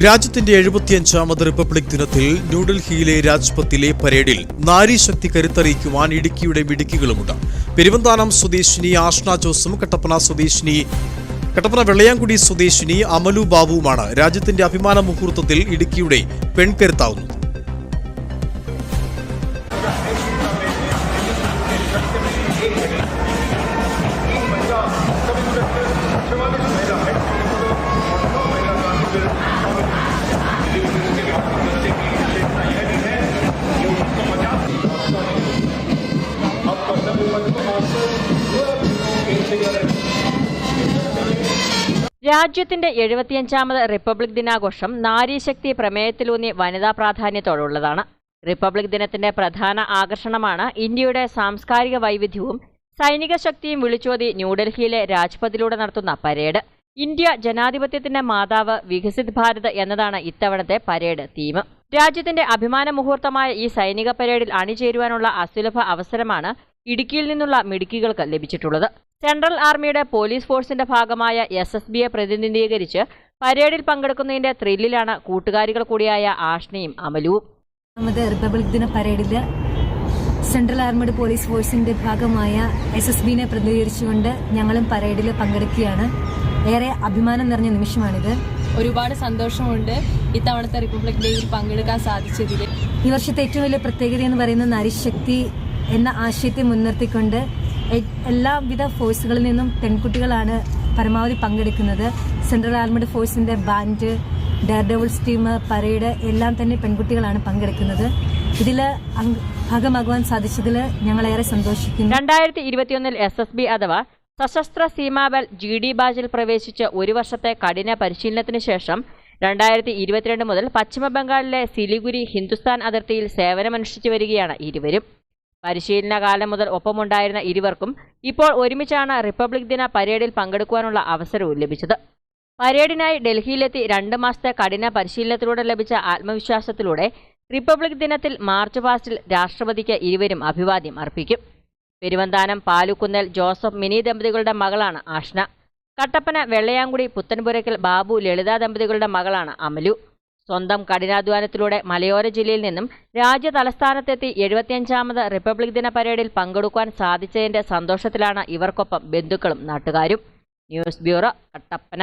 രാജ്യത്തിന്റെ എഴുപത്തിയഞ്ചാമത് റിപ്പബ്ലിക് ദിനത്തിൽ ന്യൂഡൽഹിയിലെ രാജ്പഥിലെ പരേഡിൽ നാരീശക്തി കരുത്തറിയിക്കുവാൻ ഇടുക്കിയുടെ മിടുക്കികളുമുണ്ട്. പെരുവന്താനം സ്വദേശിനി ആഷ്ന ജോസും കട്ടപ്പന സ്വദേശിനി കട്ടപ്പന വെള്ളയാംകുടി സ്വദേശിനി അമലു ബാബുവുമാണ് രാജ്യത്തിന്റെ അഭിമാന മുഹൂർത്തത്തിൽ ഇടുക്കിയുടെ പെൺകരുത്താവുന്നത്. രാജ്യത്തിന്റെ എഴുപത്തിയഞ്ചാമത് റിപ്പബ്ലിക് ദിനാഘോഷം നാരീശക്തി പ്രമേയത്തിലൂന്നി വനിതാ പ്രാധാന്യത്തോടുള്ളതാണ്. റിപ്പബ്ലിക് ദിനത്തിന്റെ പ്രധാന ആകർഷണമാണ് ഇന്ത്യയുടെ സാംസ്കാരിക വൈവിധ്യവും സൈനിക ശക്തിയും വിളിച്ചോതി ന്യൂഡൽഹിയിലെ രാജ്പഥിലൂടെ നടത്തുന്ന പരേഡ്. ഇന്ത്യ ജനാധിപത്യത്തിന്റെ മാതാവ് വികസിത് ഭാരത് എന്നതാണ് ഇത്തവണത്തെ പരേഡ് തീം. രാജ്യത്തിന്റെ അഭിമാന മുഹൂർത്തമായ ഈ സൈനിക പരേഡിൽ അണിചേരുവാനുള്ള അസുലഭ അവസരമാണ് ഇടുക്കിയിൽ നിന്നുള്ള മിടുക്കികൾക്ക് ലഭിച്ചിട്ടുള്ളത്. സെൻട്രൽ ആർമിയുടെ പോലീസ് ഫോഴ്സിന്റെ ഭാഗമായ എസ് എസ് ബിയെ പ്രതിനിധീകരിച്ച് പരേഡിൽ പങ്കെടുക്കുന്നതിന്റെ ത്രില്ലിലാണ് കൂട്ടുകാരികൾ കൂടിയായ ആഷ്നയും അമലുവും. റിപ്പബ്ലിക് ദിന പരേഡിൽ സെൻട്രൽ ആർമഡ് പോലീസ് ഫോഴ്സിന്റെ ഭാഗമായ എസ് എസ് ബിനെ പ്രതിനിധീകരിച്ചുകൊണ്ട് ഞങ്ങളും പരേഡിൽ പങ്കെടുക്കുകയാണ്. ഏറെ അഭിമാനം നിറഞ്ഞ നിമിഷമാണിത്. ഒരുപാട് സന്തോഷമുണ്ട് ഇത്തവണത്തെ റിപ്പബ്ലിക് ഡേയിൽ പങ്കെടുക്കാൻ സാധിച്ചതിൽ ഈ വർഷത്തെ ഏറ്റവും വലിയ പ്രത്യേകത എന്ന് പറയുന്നത് നാരീശക്തി എന്ന ആശയത്തെ മുൻനിർത്തിക്കൊണ്ട് എല്ലാവിധ ഫോഴ്സുകളിൽ നിന്നും പെൺകുട്ടികളാണ് പരമാവധി പങ്കെടുക്കുന്നത്. സെൻട്രൽ ആർമഡ് ഫോഴ്സിന്റെ ബാൻഡ് ഡെയർഡെവിൾസ് ടീം പരേഡ് എല്ലാം തന്നെ പെൺകുട്ടികളാണ് പങ്കെടുക്കുന്നത്. ഇതിൽ ഭാഗമാകുവാൻ സാധിച്ചതിൽ ഞങ്ങളേറെ സന്തോഷിക്കുന്നു. രണ്ടായിരത്തി ഇരുപത്തിയൊന്നിൽ എസ് എസ് ബി അഥവാ സശസ്ത്ര സീമാബൽ ജി ഡി ബാജിൽ പ്രവേശിച്ച് ഒരു വർഷത്തെ കഠിന പരിശീലനത്തിന് ശേഷം രണ്ടായിരത്തി ഇരുപത്തിരണ്ട് മുതൽ പശ്ചിമ ബംഗാളിലെ സിലിഗുരി ഹിന്ദുസ്ഥാൻ അതിർത്തിയിൽ സേവനമനുഷ്ഠിച്ചു വരികയാണ് ഇരുവരും. പരിശീലന കാലം മുതൽ ഒപ്പമുണ്ടായിരുന്ന ഇരുവർക്കും ഇപ്പോൾ ഒരുമിച്ചാണ് റിപ്പബ്ലിക് ദിന പരേഡിൽ പങ്കെടുക്കുവാനുള്ള അവസരവും ലഭിച്ചത്. പരേഡിനായി ഡൽഹിയിലെത്തി രണ്ട് മാസത്തെ കഠിന പരിശീലനത്തിലൂടെ ലഭിച്ച ആത്മവിശ്വാസത്തിലൂടെ റിപ്പബ്ലിക് ദിനത്തിൽ മാർച്ച് പാസ്റ്റിൽ രാഷ്ട്രപതിക്ക് ഇരുവരും അഭിവാദ്യം അർപ്പിക്കും. പെരുവന്താനം പാലുക്കുന്നൽ ജോസഫ് മിനി ദമ്പതികളുടെ മകളാണ് ആഷ്ന. കട്ടപ്പന വെള്ളയാങ്കുടി പുത്തൻപുരക്കൽ ബാബു ലളിത ദമ്പതികളുടെ മകളാണ് അമലു. സ്വന്തം കഠിനാധ്വാനത്തിലൂടെ മലയോര ജില്ലയിൽ നിന്നും രാജ്യ തലസ്ഥാനത്തെത്തി എഴുപത്തിയഞ്ചാമത് റിപ്പബ്ലിക് ദിന പരേഡിൽ പങ്കെടുക്കാൻ സാധിച്ചതിന്റെ സന്തോഷത്തിലാണ് ഇവർക്കൊപ്പം ബന്ധുക്കളും നാട്ടുകാരും. News bureau Kattappana.